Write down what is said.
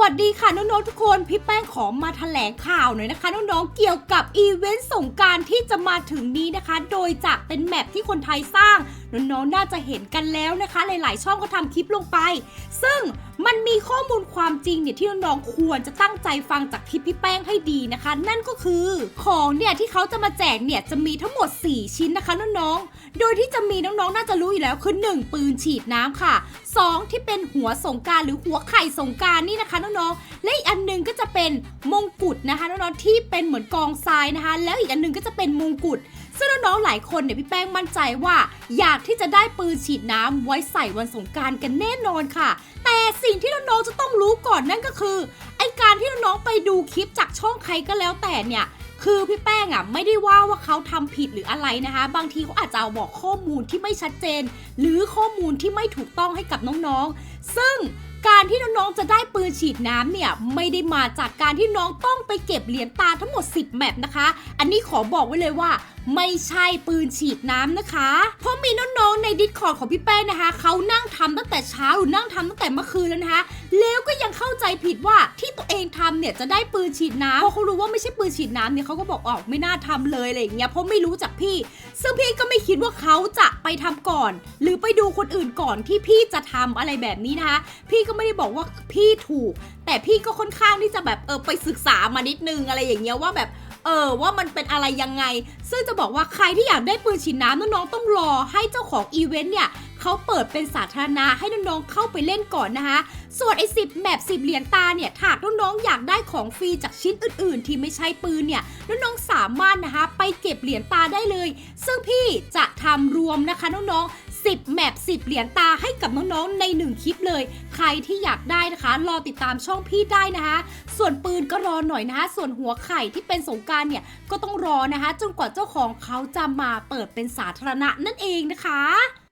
วัสดีค่ะน้องๆทุกคนพี่แป้งขอมาแถลงข่าวหน่อยนะคะน้องๆเกี่ยวกับอีเวนต์สงการที่จะมาถึงนี้นะคะ โดยจะเป็นแมปที่คนไทยสร้างน้องๆ น่าจะเห็นกันแล้วนะคะ หลายๆ ช่องก็ทำคลิปลงไป ซึ่งมันมีข้อมูลความจริงเนี่ยที่น้องๆ ควรจะตั้งใจฟังจากคลิปพี่แป้งให้ดีนะคะ นั่นก็คือของเนี่ยที่เขาจะมาแจกเนี่ยจะมีทั้งหมด 4 ชิ้นนะคะน้องๆ โดยที่จะมีน้องๆ น่าจะรู้อยู่แล้วคือ 1 ปืนฉีดน้ำค่ะ 2 ที่เป็นหัวสงการหรือหัวไข่สงการนี่นะคะน้องๆ และอีกอันหนึงก็จะเป็นมงกุฎนะคะน้องๆ ที่เป็นเหมือนกองทรายนะคะ แล้วอีกอันหนึงก็จะเป็นมงกุฎ ซึ่งน้องๆหลายคนเนี่ยพี่แป้งมั่นใจว่า อยากที่จะได้ปืนฉีดน้ำไว้ใส่วันสงการกันแน่นอนค่ะ แต่สิ่งที่น้องๆจะต้องรู้ก่อนนั่นก็คือไอการที่น้องๆไปดูคลิปจากช่องใครก็แล้วแต่เนี่ยคือพี่แป้งอะไม่ได้ว่าว่าเขาทำผิดหรืออะไรนะคะ บางทีเขาอาจจะเอาบอกข้อมูลที่ไม่ชัดเจน หรือข้อมูลที่ไม่ถูกต้องให้กับน้องๆ ซึ่ง การที่น้องๆจะได้ปืนฉีดน้ำเนี่ยไม่ได้มาจากการที่น้องต้องไปเก็บเหรียญตาทั้งหมด 10 แมปนะคะ อันนี้ขอบอกไว้เลยว่า ไม่ใช่ปืนฉีดน้ำนะคะ เพราะมีน้อง คอร์ดของพี่แป้งนะคะเขานั่งทำตั้งแต่เช้าหรือนั่งทำตั้งแต่เมื่อคืนแล้วนะคะ แล้วก็ยังเข้าใจผิดว่าที่ตัวเองทำเนี่ยจะได้ปืนฉีดน้ำพราะเขารู้ว่าไม่ใช่ปืนฉีดน้ำเนี่ยเขาก็บอกออกไม่น่าทำเลยอะไรอย่างเงี้ยเพราะไม่รู้จักพี่ ซึ่งพี่ก็ไม่คิดว่าเขาจะไปทำก่อน หรือไปดูคนอื่นก่อนที่พี่จะทำอะไรแบบนี้นะคะ พี่ก็ไม่ได้บอกว่าพี่ถูก แต่พี่ก็ค่อนข้างที่จะแบบเออไปศึกษามานิดนึงอะไรอย่างเงี้ยว่าแบบ เออว่ามันเป็นอะไรยังไง ซึ่งจะบอกว่าใครที่อยากได้ปืนฉีดน้ำน้องๆต้องรอให้เจ้าของอีเวนต์เนี่ยเขาเปิดเป็นสาธารณะให้น้องๆเข้าไปเล่นก่อนนะคะส่วนไอ้สิบแมปสิบเหรียญตาเนี่ยถ้าน้องๆอยากได้ของฟรีจากชิ้นอื่น ๆ ที่ไม่ใช่ปืนเนี่ยน้องๆสามารถนะคะไปเก็บเหรียญตาได้เลย ซึ่งพี่จะทำรวมนะคะน้องๆ 10 แมป10 เหรียญตาให้กับน้องๆใน 1 คลิปเลย ใครที่อยากได้นะคะ รอติดตามช่องพี่ได้นะคะ ส่วนปืนก็รอหน่อยนะคะ ส่วนหัวไข่ที่เป็นสงการเนี่ยก็ต้องรอนะคะ จนกว่าเจ้าของเขาจะมาเปิดเป็นสาธารณะนั่นเองนะคะ